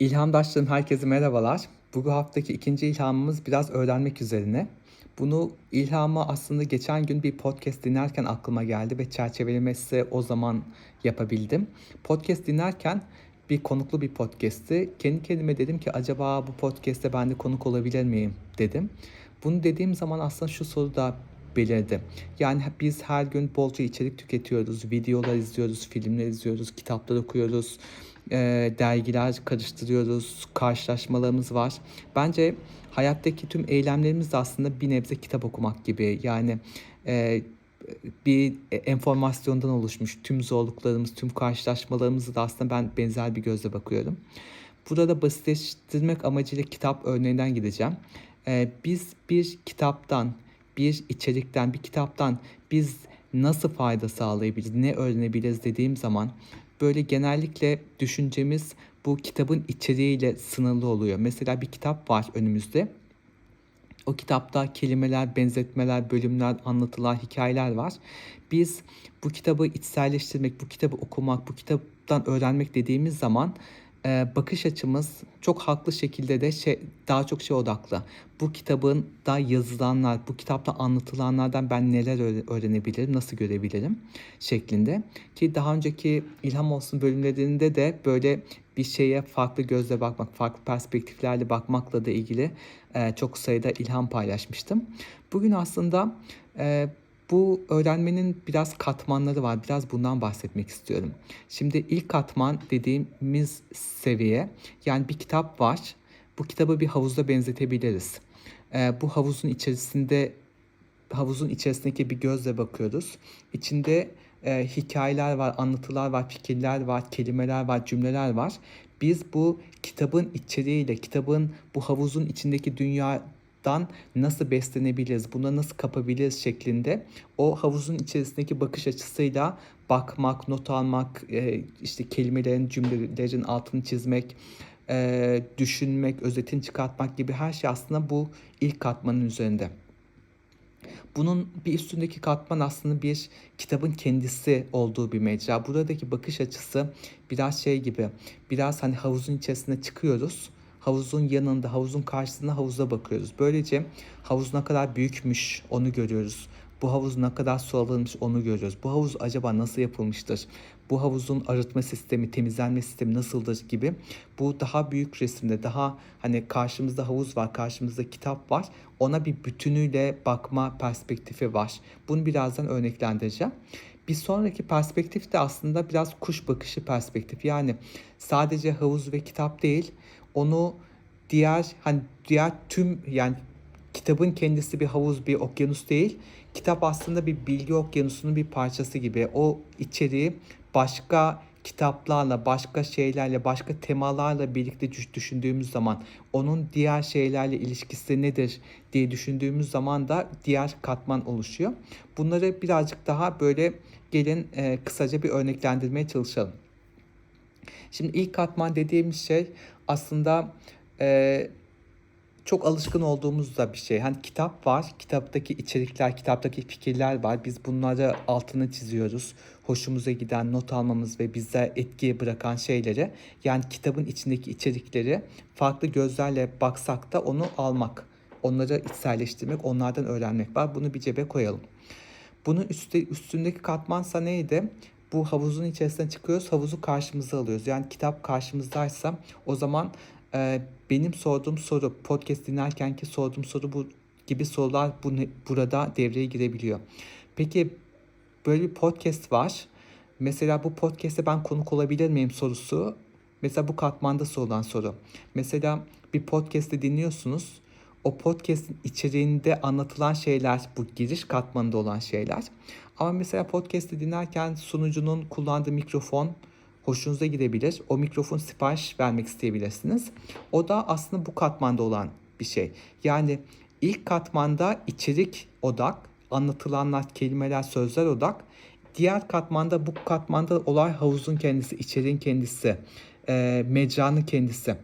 İlhamdaşlarım herkese merhabalar. Bu haftaki ikinci ilhamımız biraz öğrenmek üzerine. Bunu ilhamı aslında geçen gün bir podcast dinlerken aklıma geldi ve çerçevelemesi o zaman yapabildim. Podcast dinlerken bir konuklu bir podcast'ti. Kendi kendime dedim ki acaba bu podcast'te ben de konuk olabilir miyim dedim. Bunu dediğim zaman aslında şu soru da belirdi. Yani biz her gün bolca içerik tüketiyoruz, videolar izliyoruz, filmler izliyoruz, kitaplar okuyoruz, e, dergiler karıştırıyoruz, karşılaşmalarımız var. Bence hayattaki tüm eylemlerimiz de aslında bir nebze kitap okumak gibi. Yani e, bir enformasyondan oluşmuş tüm zorluklarımız, tüm karşılaşmalarımızı da aslında ben benzer bir gözle bakıyorum. Burada basitleştirmek amacıyla kitap örneğinden gideceğim. Ee, biz bir kitaptan, bir içerikten, bir kitaptan biz nasıl fayda sağlayabiliriz, ne öğrenebiliriz dediğim zaman böyle genellikle düşüncemiz bu kitabın içeriğiyle sınırlı oluyor. Mesela bir kitap var önümüzde. O kitapta kelimeler, benzetmeler, bölümler, anlatılar, hikayeler var. Biz bu kitabı içselleştirmek, bu kitabı okumak, bu kitaptan öğrenmek dediğimiz zaman e, bakış açımız çok haklı şekilde de şey, daha çok şey odaklı. Bu kitabın da yazılanlar, bu kitapta anlatılanlardan ben neler öğrenebilirim, nasıl görebilirim şeklinde. Ki daha önceki İlham Olsun bölümlerinde de böyle bir şeye farklı gözle bakmak, farklı perspektiflerle bakmakla da ilgili e, çok sayıda ilham paylaşmıştım. Bugün aslında e, bu öğrenmenin biraz katmanları var. Biraz bundan bahsetmek istiyorum. Şimdi ilk katman dediğimiz seviye yani bir kitap var. Bu kitabı bir havuzda benzetebiliriz. Ee, bu havuzun içerisinde havuzun içerisindeki bir gözle bakıyoruz. İçinde e, hikayeler var, anlatılar var, fikirler var, kelimeler var, cümleler var. Biz bu kitabın içeriğiyle, kitabın bu havuzun içindeki dünya dan nasıl beslenebiliriz, buna nasıl kapabiliriz şeklinde o havuzun içerisindeki bakış açısıyla bakmak, not almak, e, işte kelimelerin, cümlelerin altını çizmek, e, düşünmek, özetini çıkartmak gibi her şey aslında bu ilk katmanın üzerinde. Bunun bir üstündeki katman aslında bir kitabın kendisi olduğu bir mecra. Buradaki bakış açısı biraz şey gibi, biraz hani havuzun içerisine çıkıyoruz havuzun yanında, havuzun karşısında havuza bakıyoruz. Böylece havuz ne kadar büyükmüş onu görüyoruz. Bu havuz ne kadar su alınmış onu görüyoruz. Bu havuz acaba nasıl yapılmıştır? Bu havuzun arıtma sistemi, temizlenme sistemi nasıldır gibi. Bu daha büyük resimde, daha hani karşımızda havuz var, karşımızda kitap var. Ona bir bütünüyle bakma perspektifi var. Bunu birazdan örneklendireceğim. Bir sonraki perspektif de aslında biraz kuş bakışı perspektif. Yani sadece havuz ve kitap değil, onu diğer hani diğer tüm yani kitabın kendisi bir havuz bir okyanus değil. Kitap aslında bir bilgi okyanusunun bir parçası gibi. O içeriği başka kitaplarla, başka şeylerle, başka temalarla birlikte düşündüğümüz zaman onun diğer şeylerle ilişkisi nedir diye düşündüğümüz zaman da diğer katman oluşuyor. Bunları birazcık daha böyle gelin e, kısaca bir örneklendirmeye çalışalım. Şimdi ilk katman dediğimiz şey aslında e, çok alışkın olduğumuz da bir şey. Hani kitap var, kitaptaki içerikler, kitaptaki fikirler var. Biz bunları altını çiziyoruz. Hoşumuza giden, not almamız ve bize etkiye bırakan şeyleri. Yani kitabın içindeki içerikleri farklı gözlerle baksak da onu almak. Onları içselleştirmek, onlardan öğrenmek var. Bunu bir cebe koyalım. Bunun üstte, üstündeki katmansa neydi? bu havuzun içerisine çıkıyoruz. Havuzu karşımıza alıyoruz. Yani kitap karşımızdaysa o zaman e, benim sorduğum soru podcast dinlerken ki sorduğum soru bu gibi sorular bu, burada devreye girebiliyor. Peki böyle bir podcast var. Mesela bu podcast'e ben konuk olabilir miyim sorusu. Mesela bu katmanda sorulan soru. Mesela bir podcast'te dinliyorsunuz o podcast'in içeriğinde anlatılan şeyler bu giriş katmanında olan şeyler. Ama mesela podcast'i dinlerken sunucunun kullandığı mikrofon hoşunuza gidebilir. O mikrofon sipariş vermek isteyebilirsiniz. O da aslında bu katmanda olan bir şey. Yani ilk katmanda içerik odak, anlatılanlar, kelimeler, sözler odak. Diğer katmanda bu katmanda olay havuzun kendisi, içeriğin kendisi, e, mecranın kendisi.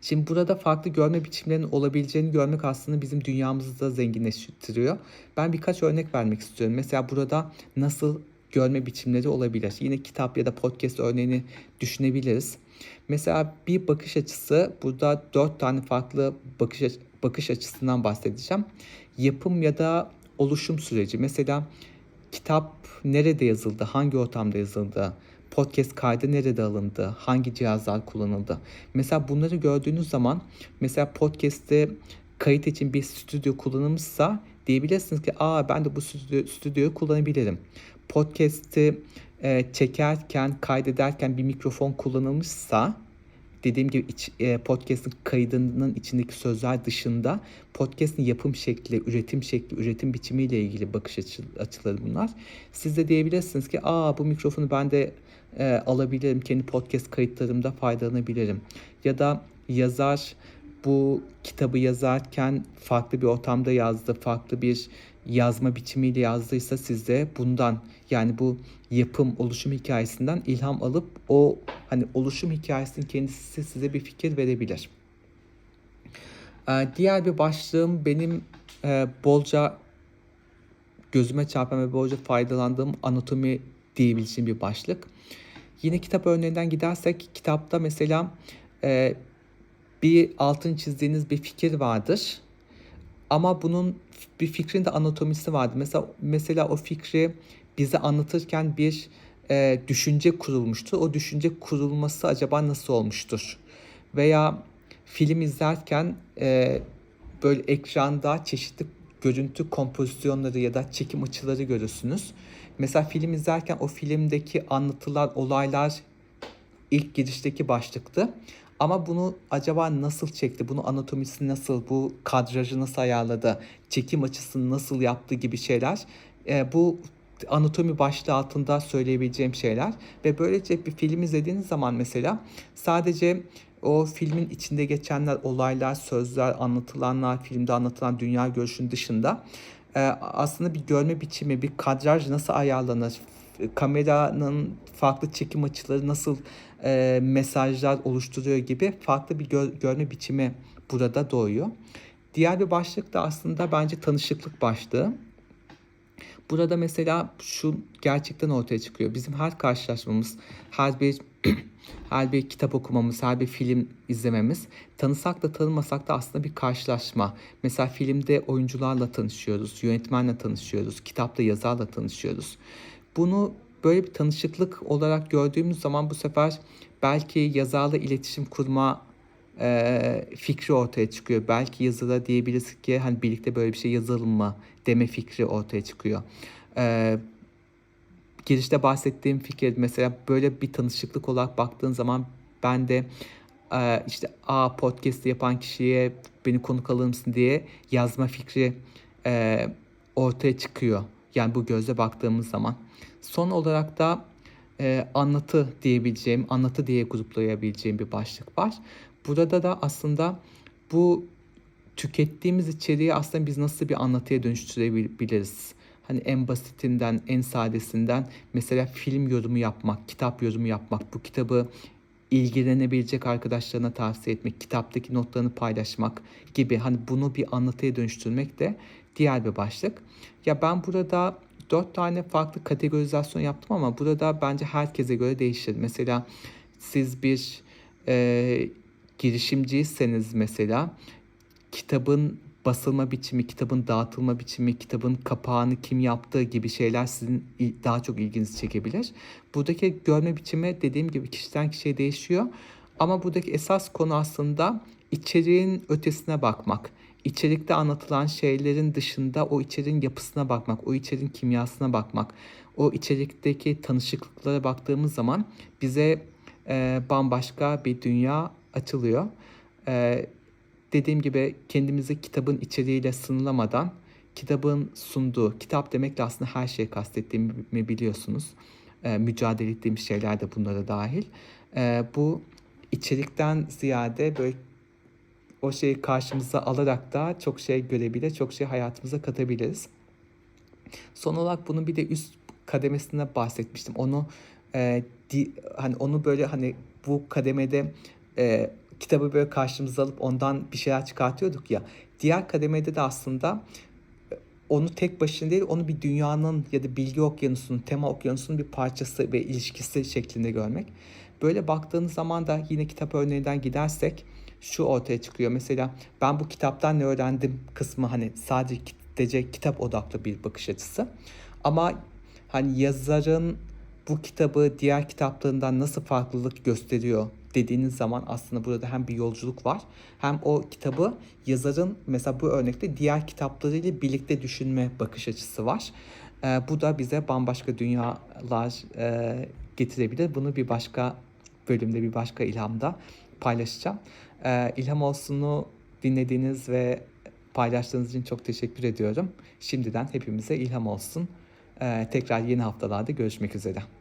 Şimdi burada farklı görme biçimlerinin olabileceğini görmek aslında bizim dünyamızı da zenginleştiriyor. Ben birkaç örnek vermek istiyorum. Mesela burada nasıl görme biçimleri olabilir. Yine kitap ya da podcast örneğini düşünebiliriz. Mesela bir bakış açısı burada dört tane farklı bakış bakış açısından bahsedeceğim. Yapım ya da oluşum süreci. Mesela kitap nerede yazıldı, hangi ortamda yazıldı, podcast kaydı nerede alındı, hangi cihazlar kullanıldı. Mesela bunları gördüğünüz zaman mesela podcast'te kayıt için bir stüdyo kullanılmışsa diyebilirsiniz ki aa ben de bu stüdyo, stüdyoyu kullanabilirim. Podcast'i e, çekerken, kaydederken bir mikrofon kullanılmışsa dediğim gibi iç, e, podcast'ın kaydının içindeki sözler dışında podcast'ın yapım şekli, üretim şekli, üretim biçimiyle ilgili bakış açı, açıları bunlar. Siz de diyebilirsiniz ki aa bu mikrofonu ben de e, alabilirim, kendi podcast kayıtlarımda faydalanabilirim. Ya da yazar bu kitabı yazarken farklı bir ortamda yazdı, farklı bir yazma biçimiyle yazdıysa siz de bundan yani bu yapım, oluşum hikayesinden ilham alıp o hani oluşum hikayesinin kendisi size bir fikir verebilir. Ee, diğer bir başlığım benim e, bolca gözüme çarpan ve bolca faydalandığım anatomi diyebileceğim bir başlık. Yine kitap örneğinden gidersek kitapta mesela e, bir altın çizdiğiniz bir fikir vardır. Ama bunun bir fikrin de anatomisi vardı. Mesela mesela o fikri bize anlatırken bir e, düşünce kurulmuştu. O düşünce kurulması acaba nasıl olmuştur? Veya film izlerken e, böyle ekranda çeşitli görüntü kompozisyonları ya da çekim açıları görürsünüz. Mesela film izlerken o filmdeki anlatılan olaylar ilk girişteki başlıktı. Ama bunu acaba nasıl çekti? Bunu anatomisi nasıl? Bu kadrajı nasıl ayarladı? Çekim açısını nasıl yaptı gibi şeyler. E, bu anatomi başlığı altında söyleyebileceğim şeyler. Ve böylece bir film izlediğiniz zaman mesela sadece o filmin içinde geçenler, olaylar, sözler, anlatılanlar, filmde anlatılan dünya görüşünün dışında e, aslında bir görme biçimi, bir kadraj nasıl ayarlanır, kameranın farklı çekim açıları nasıl e, mesajlar oluşturuyor gibi farklı bir gör, görme biçimi burada doğuyor. Diğer bir başlık da aslında bence tanışıklık başlığı. Burada mesela şu gerçekten ortaya çıkıyor. Bizim her karşılaşmamız, her bir her bir kitap okumamız, her bir film izlememiz tanısak da tanımasak da aslında bir karşılaşma. Mesela filmde oyuncularla tanışıyoruz, yönetmenle tanışıyoruz, kitapta yazarla tanışıyoruz. Bunu böyle bir tanışıklık olarak gördüğümüz zaman bu sefer belki yazarla iletişim kurma e, fikri ortaya çıkıyor. Belki yazıda diyebiliriz ki hani birlikte böyle bir şey yazalım mı deme fikri ortaya çıkıyor. E, girişte bahsettiğim fikir mesela böyle bir tanışıklık olarak baktığın zaman ben de e, işte a podcast yapan kişiye beni konuk alır mısın diye yazma fikri e, ortaya çıkıyor. Yani bu gözle baktığımız zaman. Son olarak da e, anlatı diyebileceğim, anlatı diye gruplayabileceğim bir başlık var. Burada da aslında bu tükettiğimiz içeriği aslında biz nasıl bir anlatıya dönüştürebiliriz? Hani en basitinden, en sadesinden mesela film yorumu yapmak, kitap yorumu yapmak, bu kitabı ilgilenebilecek arkadaşlarına tavsiye etmek, kitaptaki notlarını paylaşmak gibi hani bunu bir anlatıya dönüştürmek de diğer bir başlık. Ya ben burada dört tane farklı kategorizasyon yaptım ama burada bence herkese göre değişir. Mesela siz bir e, girişimciyseniz mesela kitabın basılma biçimi, kitabın dağıtılma biçimi, kitabın kapağını kim yaptığı gibi şeyler sizin daha çok ilginizi çekebilir. Buradaki görme biçimi dediğim gibi kişiden kişiye değişiyor. Ama buradaki esas konu aslında içeriğin ötesine bakmak içerikte anlatılan şeylerin dışında o içeriğin yapısına bakmak, o içeriğin kimyasına bakmak, o içerikteki tanışıklıklara baktığımız zaman bize e, bambaşka bir dünya açılıyor. E, dediğim gibi kendimizi kitabın içeriğiyle sınırlamadan kitabın sunduğu, kitap demekle aslında her şeyi kastettiğimi biliyorsunuz. E, mücadele ettiğim şeyler de bunlara dahil. E, bu içerikten ziyade böyle o şeyi karşımıza alarak da çok şey görebilir, çok şey hayatımıza katabiliriz. Son olarak bunun bir de üst kademesine bahsetmiştim. Onu e, di, hani onu böyle hani bu kademede e, kitabı böyle karşımıza alıp ondan bir şeyler çıkartıyorduk ya. Diğer kademede de aslında onu tek başına değil, onu bir dünyanın ya da bilgi okyanusunun, tema okyanusunun bir parçası ve ilişkisi şeklinde görmek. Böyle baktığınız zaman da yine kitap örneğinden gidersek şu ortaya çıkıyor. Mesela ben bu kitaptan ne öğrendim kısmı hani sadece kitap odaklı bir bakış açısı. Ama hani yazarın bu kitabı diğer kitaplarından nasıl farklılık gösteriyor dediğiniz zaman aslında burada hem bir yolculuk var hem o kitabı yazarın mesela bu örnekte diğer kitaplarıyla birlikte düşünme bakış açısı var. Ee, bu da bize bambaşka dünyalar e, getirebilir. Bunu bir başka bölümde bir başka ilhamda paylaşacağım. Ee, İlham Olsun'u dinlediğiniz ve paylaştığınız için çok teşekkür ediyorum. Şimdiden hepimize ilham olsun. Ee, tekrar yeni haftalarda görüşmek üzere.